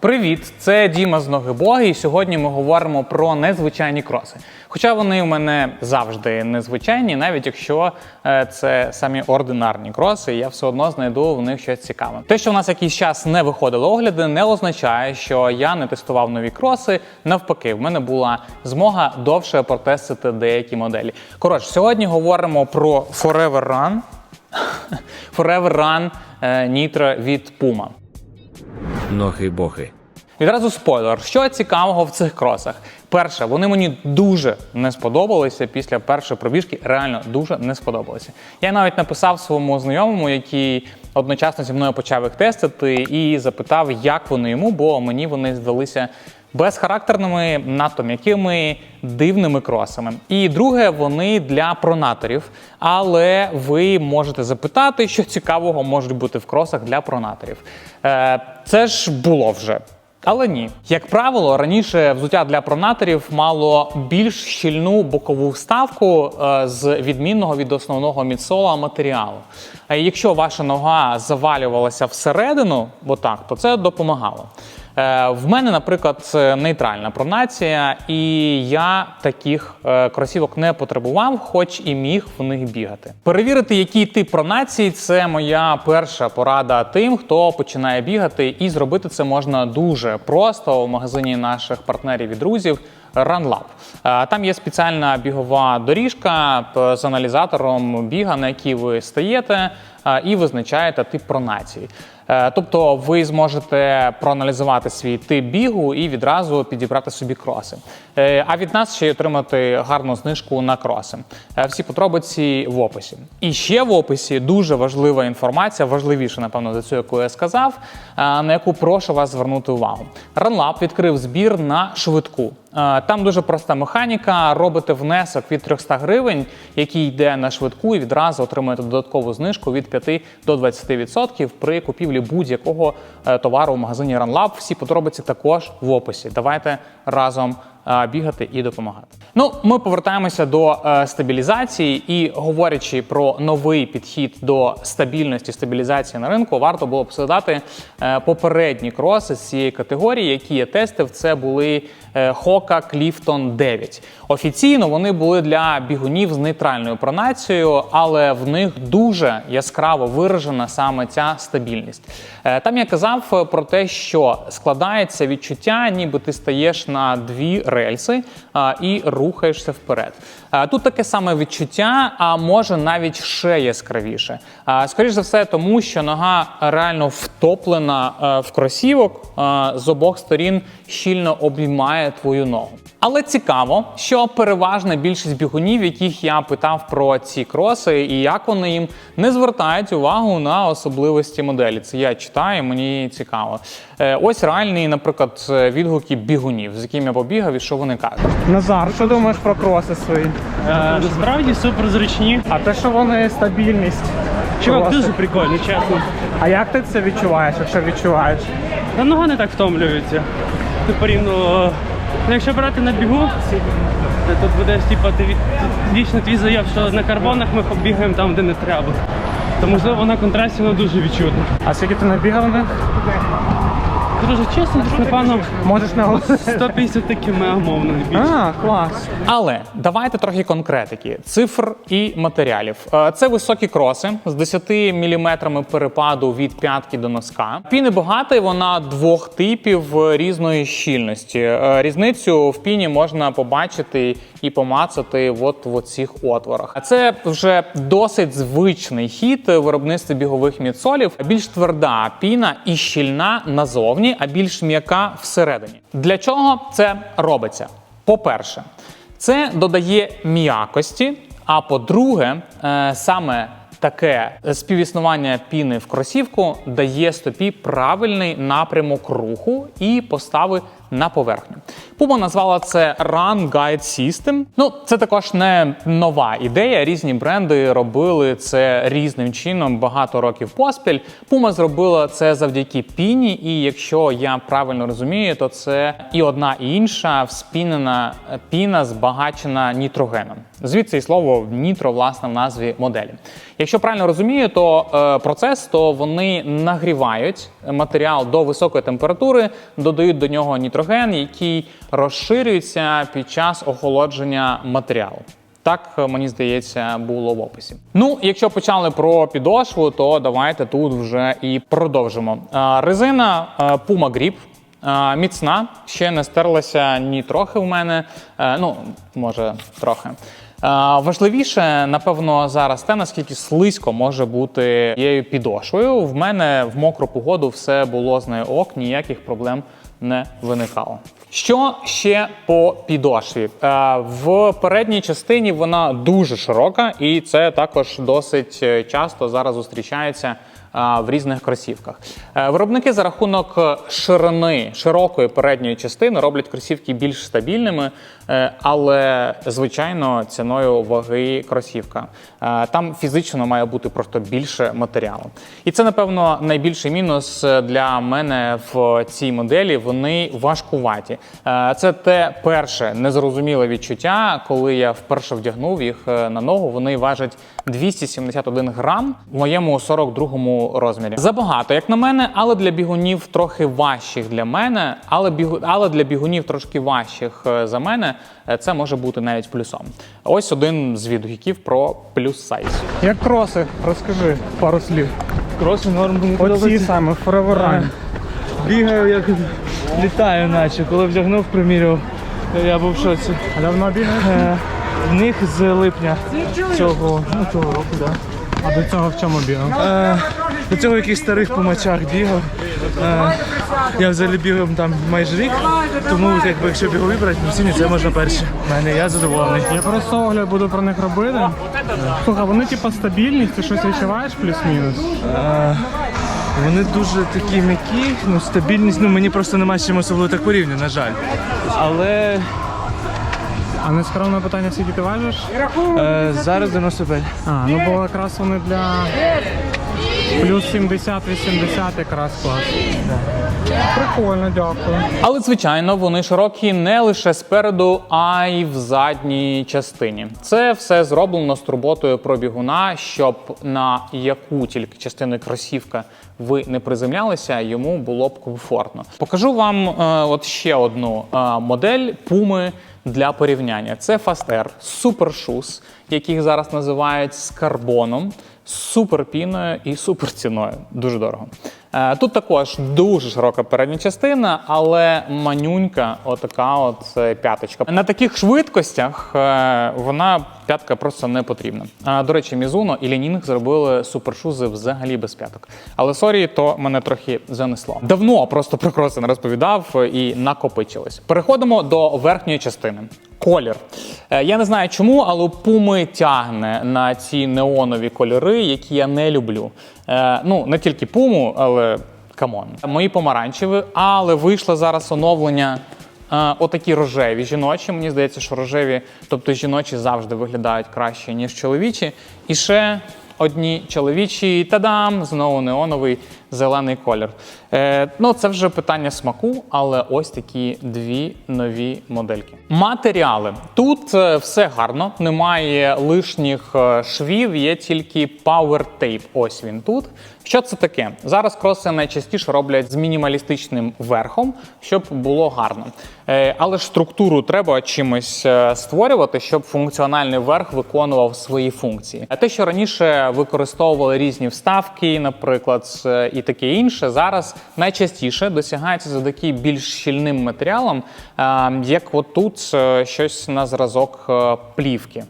Привіт, це Діма з ноги Боги, і сьогодні ми говоримо про незвичайні кроси. Хоча вони у мене завжди незвичайні, навіть якщо е, це самі ординарні кроси, я все одно знайду в них щось цікаве. Те, що в нас якийсь час не виходили огляди, не означає, що я не тестував нові кроси. Навпаки, в мене була змога довше протестити деякі моделі. Коротше, сьогодні говоримо про Forever Run. Forever Run е, Nitro від Puma. Ноги боги. Відразу спойлер, що цікавого в цих кросах. Перше, вони мені дуже не сподобалися після першої пробіжки. Реально дуже не сподобалися. Я навіть написав своєму знайомому, який одночасно зі мною почав їх тестити, і запитав, як вони йому, бо мені вони здалися безхарактерними, надто м'якими, дивними кросами. І друге, вони для пронаторів. Але ви можете запитати, що цікавого можуть бути в кросах для пронаторів. Е, це ж було вже. Але ні, як правило, раніше взуття для пронаторів мало більш щільну бокову вставку е, з відмінного від основного мідсола матеріалу. А якщо ваша нога завалювалася всередину, бо так, то це допомагало. Е, В мене, наприклад, нейтральна пронація, і я таких е, кросівок не потребував, хоч і міг в них бігати. Перевірити, який тип пронації, це моя перша порада тим, хто починає бігати, і зробити це можна дуже просто в магазині наших партнерів і друзів. RunLab. Е, Там є спеціальна бігова доріжка з аналізатором біга, на який ви стаєте е, і визначаєте тип пронації. Е, Тобто ви зможете проаналізувати свій тип бігу і відразу підібрати собі кроси. Е, А від нас ще й отримати гарну знижку на кроси. Е, Всі подробиці в описі. І ще в описі дуже важлива інформація, важливіша, напевно, за цю, яку я сказав, на яку прошу вас звернути увагу. RunLab відкрив збір на швидку. Там дуже проста механіка. Робите внесок від 300 гривень, який йде на швидку, і відразу отримуєте додаткову знижку від 5 до 20% при купівлі будь-якого е, товару в магазині RunLab. Всі подробиці також в описі. Давайте разом бігати і допомагати. Ну, ми повертаємося до е, стабілізації і говорячи про новий підхід до стабільності стабілізації на ринку, варто було б згадати е, попередні кроси з цієї категорії, які я тестив. Це були е, Hoka Clifton 9. Офіційно вони були для бігунів з нейтральною пронацією, але в них дуже яскраво виражена саме ця стабільність. Там я казав про те, що складається відчуття, ніби ти стаєш на дві рельси а, і рухаєшся вперед. А, Тут таке саме відчуття, а може навіть ще яскравіше. А, Скоріш за все, тому що нога реально втоплена в кросівок а, з обох сторін щільно обіймає твою ногу. Але цікаво, що переважна більшість бігунів, яких я питав про ці кроси і як вони їм не звертають увагу на особливості моделі. Це я читаю, мені цікаво. Е, Ось реальні, наприклад, відгуки бігунів, з якими я побігав і що вони кажуть. Назар, що думаєш про кроси свої? Е, Насправді супер зручні. А те, що вони стабільність. Чувак Кроси. дуже прикольний, чесно. А як ти це відчуваєш, якщо відчуваєш? Та нога не так втомлюється. Ти порівну. Ну, якщо брати на бігу, то тут буде типу, ти вічно твій заяв, що на карбонах ми побігаємо там, де не треба. То можливо на контрасті воно дуже відчутно. А скільки ти набігав на? Дуже чесно, десь, напевно, Можеш не 150 км умовно не більше. А, клас. Але давайте трохи конкретики, цифр і матеріалів. Е, Це високі кроси з 10 мм перепаду від п'ятки до носка. Піни багато, вона двох типів е, різної щільності. Е, Різницю в піні можна побачити і помацати от в оцих отворах. А це вже досить звичний хід виробництва бігових мідсолів. Більш тверда піна і щільна назовні, а більш м'яка всередині. Для чого це робиться? По-перше, це додає м'якості. А по-друге, е, саме таке співіснування піни в кросівку дає стопі правильний напрямок руху і постави на поверхню. Puma назвала це Run Guide System. Ну, це також не нова ідея. Різні бренди робили це різним чином багато років поспіль. Puma зробила це завдяки піні, і якщо я правильно розумію, то це і одна і інша вспінена піна збагачена нітрогеном. Звідси і слово нітро, власне, в назві моделі. Якщо правильно розумію, то е, процес то вони нагрівають матеріал до високої температури, додають до нього нітроген, який розширюється під час охолодження матеріалу. Так, е, мені здається, було в описі. Ну, якщо почали про підошву, то давайте тут вже і продовжимо. Е, Резина Puma Grip е, міцна, ще не стерлася ні трохи в мене. Ну, може, трохи. Важливіше, напевно, зараз те, наскільки слизько може бути цією підошвою. В мене в мокру погоду все було з нею ок, ніяких проблем не виникало. Що ще по підошві? Е, В передній частині вона дуже широка, і це також досить е, часто зараз зустрічається в різних кросівках. Е, Виробники за рахунок е, ширини широкої передньої частини роблять кросівки більш стабільними, е, але звичайно ціною ваги кросівка. Е, Там фізично має бути просто більше матеріалу. І це, напевно, найбільший мінус е, для мене в цій моделі. Вони важкуваті. Е, Це те перше незрозуміле відчуття, коли я вперше вдягнув їх е, на ногу. Вони важать 271 грам в моєму 42-му розмірі. Забагато, як на мене, але для бігунів трохи важчих для мене, але бігу... але для бігунів трошки важчих е, за мене. Е, Це може бути навіть плюсом. Ось один з відгуків про плюс сайз. Як кроси, розкажи пару слів. Кроси норм мені Оці подобається. саме Forever Бігаю, як літаю, наче. Коли вдягнув, приміряв, я був в шоці. Давно бігаєш? Е, В них з липня цього, ну, цього року, так. А до цього в чому бігав? Е, До цього в якихось старих помачах бігав. Е, Я взагалі бігав там майже рік, тому якби, якщо бігові брати, ну, ціні, це можна перші. В Мене я задоволений. Я просто огляд буду про них робити. Слухай, вони типу стабільність, ти щось відчуваєш плюс-мінус? Е, Вони дуже такі м'які, ну стабільність, ну мені просто немає з чим особливо так порівнювати, на жаль. Але А не скромне питання, скільки ти важиш? е, зараз 95. А, ну бо якраз вони для плюс 70-80 якраз клас. Прикольно, дякую. Але звичайно, вони широкі не лише спереду, а й в задній частині. Це все зроблено з турботою про бігуна, щоб на яку тільки частину кросівка ви не приземлялися, йому було б комфортно. Покажу вам е, от ще одну е, модель Puma для порівняння. Це Fast Air Super Shoes, яких зараз називають з карбоном, суперпіною і суперціною. Дуже дорого. Е, Тут також дуже широка передня частина, але манюнька, отака от е, п'яточка. На таких швидкостях е, вона п'ятка просто не потрібна. А, До речі, Мізуно і Лінінг зробили супершузи взагалі без п'яток. Але сорі, то мене трохи занесло. Давно просто про кроси не розповідав і накопичилось. Переходимо до верхньої частини. Колір. Е, Я не знаю чому, але Пуми тягне на ці неонові кольори, які я не люблю. Е, Ну, не тільки пуму, але камон. Мої помаранчеві, але вийшло зараз оновлення. Е, Отакі рожеві жіночі. Мені здається, що рожеві, тобто жіночі завжди виглядають краще, ніж чоловічі. І ще одні чоловічі, та-дам, знову неоновий зелений колір. Е, ну, це вже питання смаку, але ось такі дві нові модельки. Матеріали. Тут е, все гарно, немає лишніх е, швів, є тільки Power Tape. Ось він тут. Що це таке? Зараз кроси найчастіше роблять з мінімалістичним верхом, щоб було гарно. Е, але ж структуру треба чимось е, створювати, щоб функціональний верх виконував свої функції. А те, що раніше використовували різні вставки, наприклад, е, і таке інше, зараз найчастіше досягається завдяки більш щільним матеріалам, е, як от тут е, щось на зразок плівки.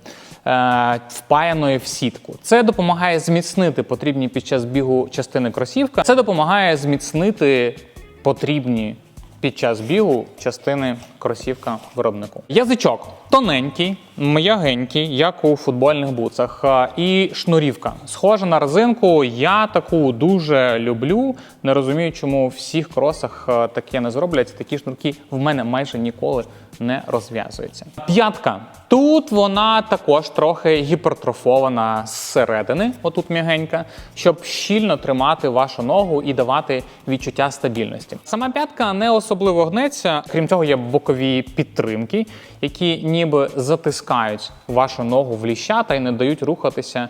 Е, Впаяної в сітку. Це допомагає зміцнити потрібні під час бігу частини кросівка. Це допомагає зміцнити потрібні під час бігу частини кросівка виробнику. Язичок. Тоненький, м'ягенький, як у футбольних буцах, е, і шнурівка. Схожа на резинку. Я таку дуже люблю. Не розумію, чому у всіх кросах е, таке не зроблять. Такі шнурки в мене майже ніколи не розв'язуються. П'ятка. Тут вона також трохи гіпертрофована зсередини, отут м'ягенька, щоб щільно тримати вашу ногу і давати відчуття стабільності. Сама п'ятка не особливо гнеться. Крім цього, є бокові підтримки, які ніби затискають вашу ногу в ліща та й не дають рухатися.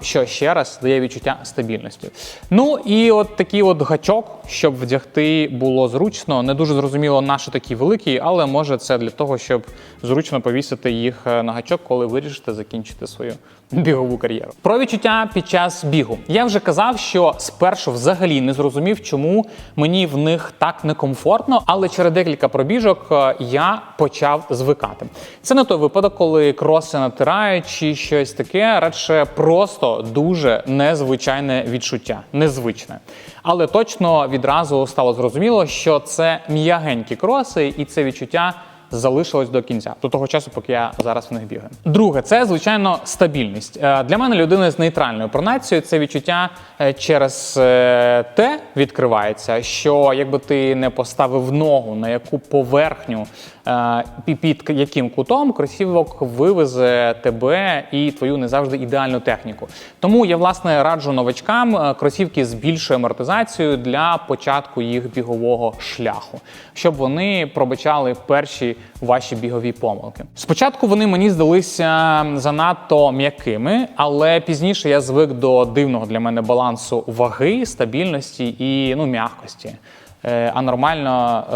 Що ще раз дає відчуття стабільності. Ну і от такий от гачок, щоб вдягти було зручно. Не дуже зрозуміло, на що великі, але може це для того, щоб зручно повісити їх е, на гачок, коли вирішите закінчити свою бігову кар'єру. Про відчуття під час бігу. Я вже казав, що спершу взагалі не зрозумів, чому мені в них так некомфортно, але через декілька пробіжок е, я почав звикати. Це не той випадок, коли кроси натирають чи щось таке, радше просто дуже незвичайне відчуття, незвичне. Але точно відразу стало зрозуміло, що це м'ягенькі кроси, і це відчуття залишилось до кінця, до того часу, поки я зараз в них бігаю. Друге, це звичайно стабільність. Е, Для мене людина з нейтральною пронацією це відчуття е, через е, те відкривається, що якби ти не поставив ногу на яку поверхню під яким кутом кросівок вивезе тебе і твою не завжди ідеальну техніку. Тому я власне раджу новачкам е, кросівки з більшою амортизацією для початку їх бігового шляху, щоб вони пробачали перші ваші бігові помилки. Спочатку вони мені здалися занадто м'якими, але пізніше я звик до дивного для мене балансу ваги, стабільності і ну м'якості. Е, А нормально е,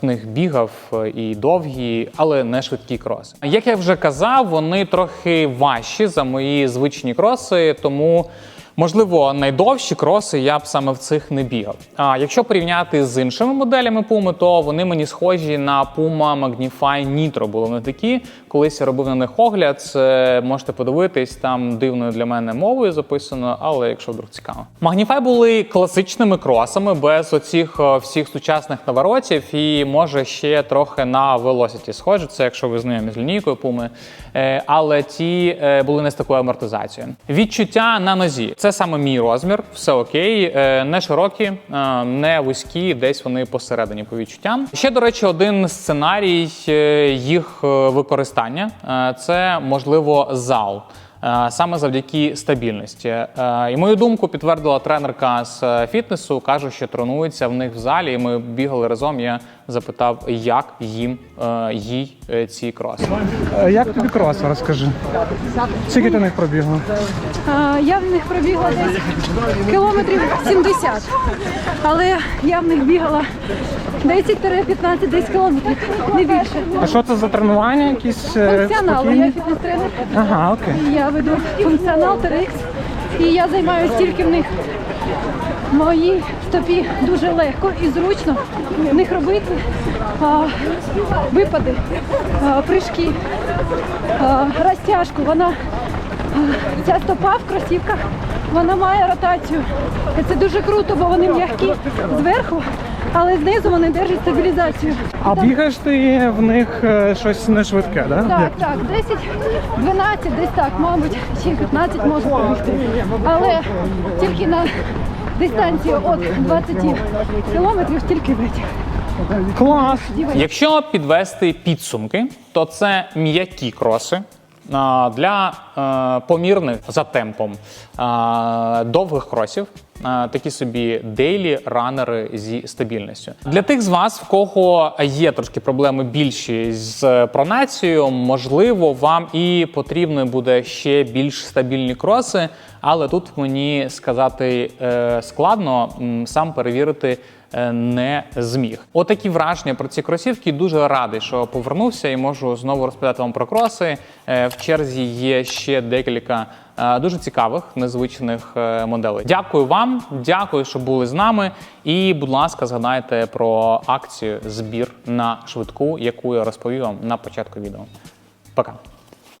в них бігав е, і довгі, але не швидкі кроси. Як я вже казав, вони трохи важчі за мої звичні кроси, тому. Можливо, найдовші кроси я б саме в цих не бігав. А якщо порівняти з іншими моделями Puma, то вони мені схожі на Puma Magnify Nitro. Були вони такі. Колись я робив на них огляд. Це можете подивитись, там дивною для мене мовою записано, але якщо вдруг цікаво. Magnify були класичними кросами без оцих е, всіх сучасних наворотів і може ще трохи на Velocity схожі. Це якщо ви знайомі з лінійкою Puma. Е, але ті е, були не з такою амортизацією. Відчуття на нозі. Це саме мій розмір, все окей, Е, не широкі, е, не вузькі, десь вони посередині по відчуттям. Ще, до речі, один сценарій е, їх використання це можливо зал. Саме завдяки стабільності. І мою думку підтвердила тренерка з фітнесу. каже, що тренується в них в залі. І ми бігали разом. Я запитав, як їм їй е, ці кроси. Е, Як тобі кроси, розкажи? Скільки ти них пробігла? А, Я в них пробігла десь кілометрів 70, але я в них бігала 10-15 десь кілометрів, не більше. А що це за тренування? Якісь е, Функціонал, я фітнес-тренер, Ага, окей. я веду функціонал TRX, і я займаюся тільки в них. Моїй стопі дуже легко і зручно в них робити а, випади, а, прыжки, а, розтяжку. Вона а, ця стопа в кросівках вона має ротацію. І це дуже круто, бо вони м'які зверху, але знизу вони держать стабілізацію. А бігаєш ти в них е, щось не швидке, да? Так, так, 10, 12, десь так, мабуть, чи 15 можу побігти. Але тільки на дистанцію від 20 кілометрів тільки витяг. Клас! Якщо підвести підсумки, то це м'які кроси. Для е, помірних за темпом довгих кросів, такі собі дейлі ранери зі стабільністю. Для тих з вас, в кого є трошки проблеми більші з пронацією, можливо, вам і потрібно буде ще більш стабільні кроси, але тут мені сказати е, складно сам перевірити е, не зміг. Отакі враження про ці кросівки. Дуже радий, що повернувся і можу знову розповідати вам про кроси. Е, В черзі є ще декілька е, дуже цікавих, незвичних е, моделей. Дякую вам, дякую, що були з нами. І, будь ласка, згадайте про акцію збір на швидку, яку я розповів вам на початку відео. Пока.